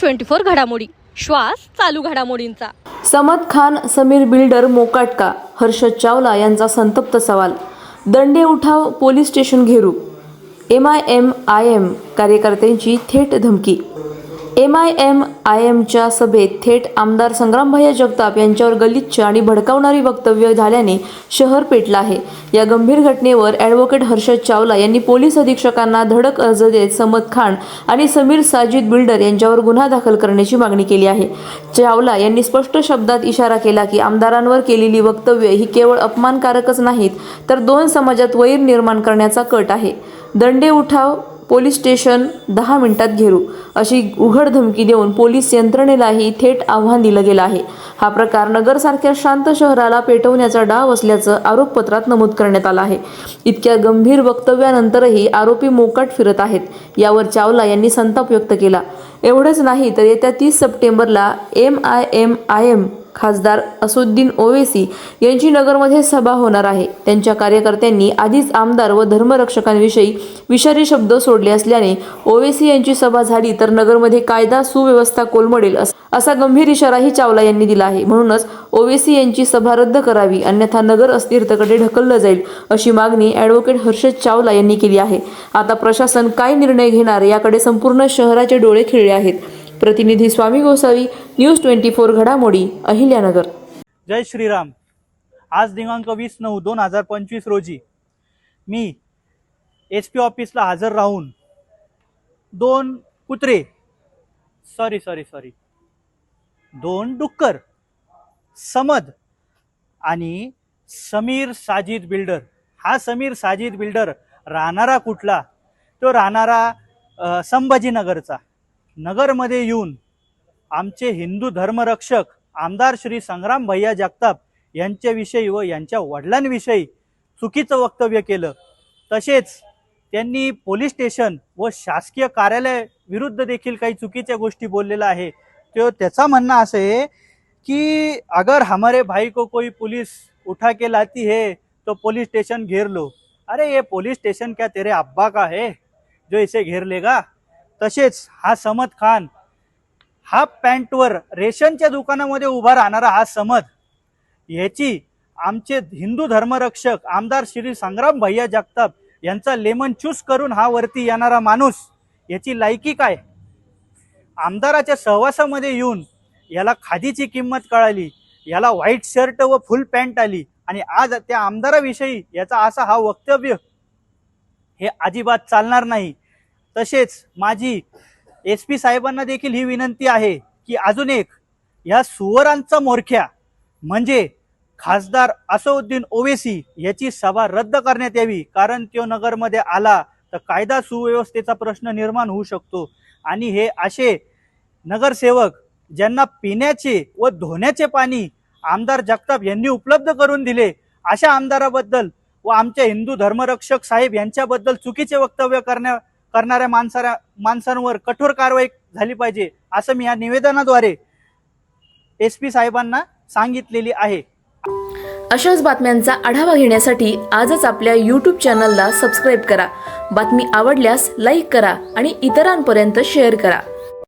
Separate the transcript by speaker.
Speaker 1: Twenty four घडामोडी. श्वास चालू घडामोडींचा.
Speaker 2: समद खान समीर बिल्डर मोकाटका हर्षद चावला यांचा संतप्त सवाल. दंडे उठाव police station घेरू. M I M I M कार्यकर्त्यांची थेट धमकी. एम आय एम आय एमच्या सभेत थेट आमदार संग्रामभैया जगताप यांच्यावर गलिच्छ आणि भडकावणारी वक्तव्य झाल्याने शहर पेटलं आहे. या गंभीर घटनेवर ॲडव्होकेट हर्षद चावला यांनी पोलीस अधीक्षकांना धडक अर्ज देत समद खान आणि समीर साजिद बिल्डर यांच्यावर गुन्हा दाखल करण्याची मागणी केली आहे. चावला यांनी स्पष्ट शब्दात इशारा केला की आमदारांवर केलेली वक्तव्य ही केवळ अपमानकारकच नाहीत तर दोन समाजात वैर निर्माण करण्याचा कट आहे. दंडे उठाव पोलीस स्टेशन दहा मिनिटात घेरू अशी उघड धमकी देऊन पोलीस यंत्रणेलाही थेट आव्हान दिलं गेलं आहे. हा प्रकार नगरसारख्या शांत शहराला पेटवण्याचा डाव असल्याचं आरोपपत्रात नमूद करण्यात आलं आहे. इतक्या गंभीर वक्तव्यानंतरही आरोपी मोकाट फिरत आहेत यावर चावला यांनी संताप व्यक्त केला. एवढंच नाही तर येत्या तीस सप्टेंबरला M I M I M खासदार असुद्दीन ओवेसी यांची नगरमध्ये सभा होणार आहे. त्यांच्या कार्यकर्त्यांनी आधीच आमदार व धर्मरक्षकांविषयी विषारी शब्द सोडले असल्याने ओवेसी यांची सभा झाली तर नगरमध्ये कायदा सुव्यवस्था कोलमडेल अस- असा गंभीर इशाराही चावला यांनी दिला आहे. म्हणूनच ओवेसी यांची सभा रद्द करावी अन्यथा नगर अस्थिरतेकडे ढकललं जाईल अशी मागणी ॲडव्होकेट हर्षद चावला यांनी केली आहे. आता प्रशासन काय निर्णय घेणार याकडे संपूर्ण शहराचे डोळे खिळले आहेत. प्रतिनिधी Swami Gosavi news twenty four घडामोडी अहिल्यानगर.
Speaker 3: जय श्रीराम. आज दिनांक वीस नऊ दोन हजार पंचवीस रोजी मी एस पी ऑफिसला हजर राहून दोन कुत्रे सॉरी सॉरी सॉरी दोन डुक्कर समद आणि समीर साजिद बिल्डर. हा समीर साजिद बिल्डर राहणारा कुठला? तो राहणारा संभाजीनगरचा. नगरमध्ये येऊन आमचे हिंदू धर्मरक्षक आमदार श्री संग्राम भैया जगताप यांच्याविषयी व यांच्या वडिलांविषयी चुकीचं वक्तव्य केलं. तसेच त्यांनी पोलीस स्टेशन व शासकीय कार्यालय विरुद्ध देखील काही चुकीच्या गोष्टी बोललेल्या आहे. तो त्याचा म्हणणं असं आहे कि अगर हमारे भाई को कोई पुलिस उठा के लाती है तो पुलिस स्टेशन घेर लो. अरे ये पुलिस स्टेशन क्या तेरे अब्बा का है जो इसे घेर लेगा? तसेच हा समद खान हाफ पॅन्टवर रेशनच्या दुकानामध्ये उभा राहणारा हा समद याची आमचे हिंदू धर्मरक्षक आमदार श्री संग्राम भैया जगताप यांचा लेमन चूस करून हा वरती येणारा माणूस याची लायकी काय? आमदाराच्या सहवासामध्ये येऊन याला खादीची किंमत कळाली याला व्हाईट शर्ट व फुल पॅन्ट आली आणि आज त्या आमदाराविषयी याचा असा हा वक्तव्य हे अजिबात चालणार नाही. तसेच माझी एस पी साहेबांना देखील ही विनंती आहे की अजून एक या सुवरांचा मोरख्या म्हणजे खासदार असउद्दीन ओवेसी याची सभा रद्द करण्यात यावी कारण तो नगरमध्ये आला तर कायदा सुव्यवस्थेचा प्रश्न निर्माण होऊ शकतो. आणि हे असे नगरसेवक ज्यांना पिण्याचे व धुण्याचे पाणी आमदार जगताप यांनी उपलब्ध करून दिले अशा आमदाराबद्दल व आमच्या हिंदू धर्मरक्षक साहेब यांच्याबद्दल चुकीचे वक्तव्य करण्या करणाऱ्या माणसाऱ्या माणसांवर कठोर कारवाई झाली पाहिजे असं मी या निवेदनाद्वारे एस पी साहेबांना सांगितलेली आहे.
Speaker 2: अशाच बातम्यांचा आढावा घेण्यासाठी आजच आपल्या यूट्यूब चॅनलला सबस्क्राईब करा. बातमी आवडल्यास लाईक करा आणि इतरांपर्यंत शेअर करा.